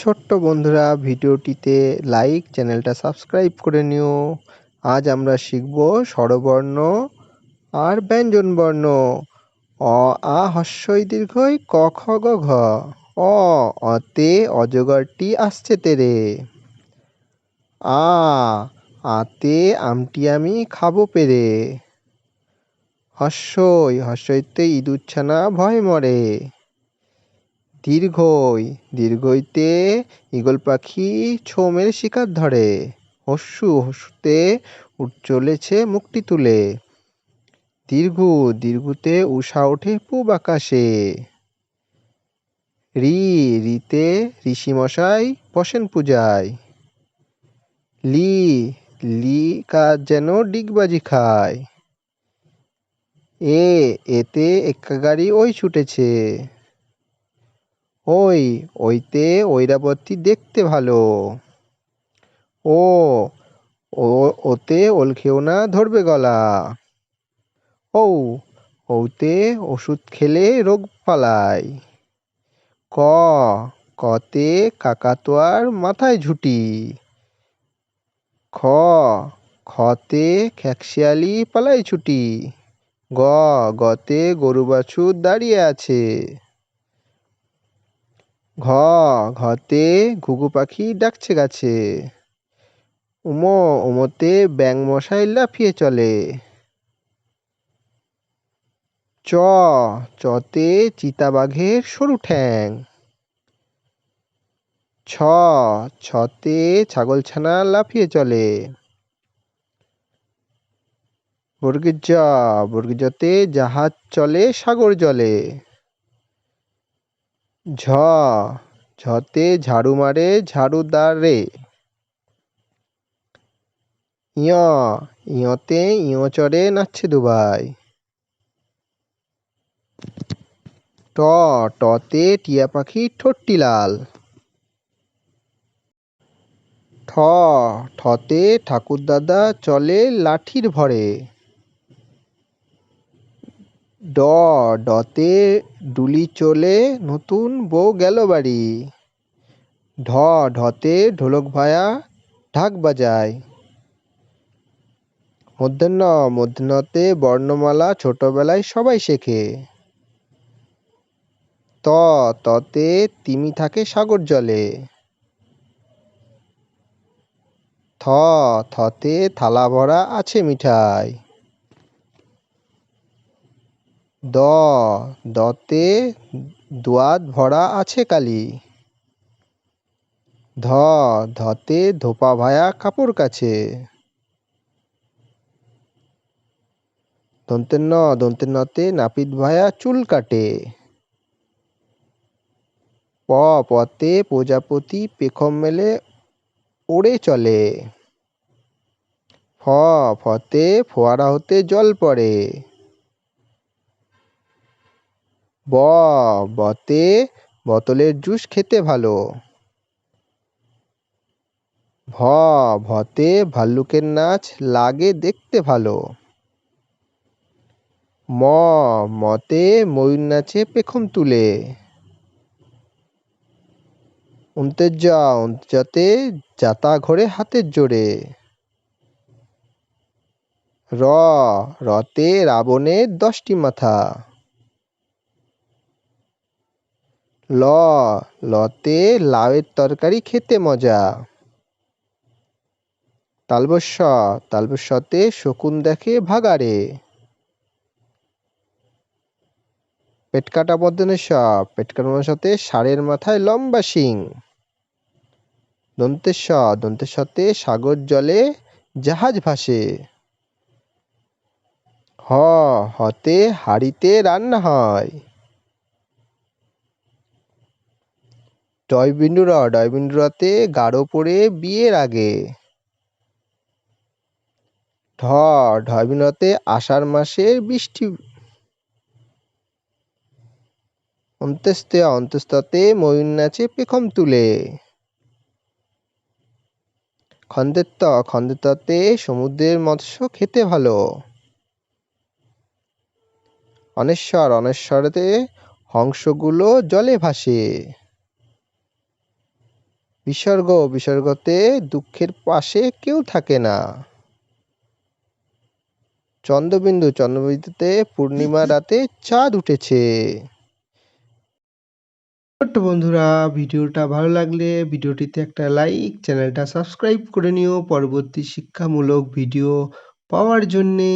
ছোট্ট বন্ধুরা, ভিডিওটিতে লাইক চ্যানেলটা সাবস্ক্রাইব করে নিও। আজ আমরা শিখব স্বরবর্ণ আর ব্যঞ্জনবর্ণ। অ, আ হস্যই দীর্ঘই ক, খ, গ, ঘ। অ অতে অজগরটি আসছে তেরে। আ আতে আমটি আমি খাব পেরে। হস্যই, হস্যইতে ইঁদুরছানা ভয় মরে। দীর্ঘই, দীর্ঘইতে ঈগল পাখি ছো মেরে শিকার ধরে। হস্যু হস্যুতে চলেছে মুখটি তুলে। দীর্ঘ, দীর্ঘতে উষা ওঠে পূব আকাশে। রি, রিতে ঋষিমশাই বসেন পূজায়। লি লি কাজ যেন ডিগবাজি খায়। এ, এতে এক্কা গাড়ি ওই ছুটেছে। ওই, ওইতে ঐরাবতী দেখতে ভালো। ও ও, ওতে ওল খেও না ধরবে গলা। ও ওতে ওষুধ খেলে রোগ পালায়। ক, কতে কাকাতোয়ার মাথায় ঝুটি। খ, খতে খ্যাকশিয়ালি পালাই ছুটি। গ, গতে গরু বাছুর দাঁড়িয়ে আছে। ঘ, ঘতে ঘুঘু পাখি ডাকছে গাছে। উম, উমতে ব্যাং মশাই লাফিয়ে চলে। চ, চতে চিতাবাঘের সরু ঠ্যাং। ছ, ছতে ছাগলছানা লাফিয়ে চলে। বর্গীর জ জাহাজ চলে সাগর জলে। ঝ, ঝতে ঝাড়ু মারে ঝাড়ুদারে ইয়, ইয়তে ইয় চড়ে নাচছে দুবাই। ট, টতে টিয়া পাখি ঠোঁটটি লাল। ঠ, ঠতে ঠাকুরদাদা চলে লাঠির ভরে। ড, ডতে ডুলি চলে নতুন বউ গেল বাড়ি। ঢ, ঢতে ঢোলক ভায়া ঢাক বাজায়। মধ্যাহ্ন, মধ্যাহ্নতে বর্ণমালা ছোটবেলায় সবাই শেখে। ত, ততে তিমি থাকে সাগর জলে। থ, থতে থালা ভরা আছে মিঠাই। দ, দতে দোয়াত ভরা আছে কালি। ধ, ধতে ধোপা ভায়া কাপড় কাছে। দন্তের ন দন্তের নতে নাপিত ভায়া চুল কাটে। প, পতে প্রজাপতি পেখম মেলে ওড়ে চলে। ফ, ফতে ফোয়ারা হতে জল পড়ে। ব, বতে বোতলের জুস খেতে ভালো। ভ, ভতে ভাল্লুকের নাচ লাগে দেখতে ভালো। ম, মতে ময়ূর নাচে পেখম তুলে। উন্তেজা, উন্তেজাতে যাতা ঘরে হাতের জোরে। র, রতে রাবণের দশটি মাথা। ল, লতে লাউয়ের তরকারি খেতে মজা। তালবস্য, তালবস্যতে শকুন দেখে ভাগাড়ে। পেটকাটা বদনের স পেটকাটা সাথে ষাঁড়ের মাথায় লম্বা শিং। দন্তেশ্ব সাথে সাগর জলে জাহাজ ভাসে। হ, হতে হাড়িতে রান্না হয়। ডয়বিন্দুর ডয়বিন্দুরাতে গাঢ় পড়ে বিয়ের আগে। ঢ ঢয়বিন্দুরাতে আষাঢ় মাসের বৃষ্টি। অন্ত্যেস্তে অন্ত্যেস্ততে ময়ূর নাচে পেখম তুলে। খন্দেত্ত খন্দেত্ততে সমুদ্রের মৎস্য খেতে ভালো। অনেশ্বর, অনেশ্বরতে হংসগুলো জলে ভাসে। বিসর্গ, বিসর্গতে দুঃখের পাশে কেউ থাকে না। চন্দ্রবিন্দু, চন্দ্রবিন্দুতে পূর্ণিমা রাতে চাঁদ উঠেছে। ছোট্ট বন্ধুরা, ভিডিওটা ভালো লাগলে ভিডিওটিতে একটা লাইক, চ্যানেলটা সাবস্ক্রাইব করে নিও। পরবর্তী শিক্ষামূলক ভিডিও পাওয়ার জন্যে।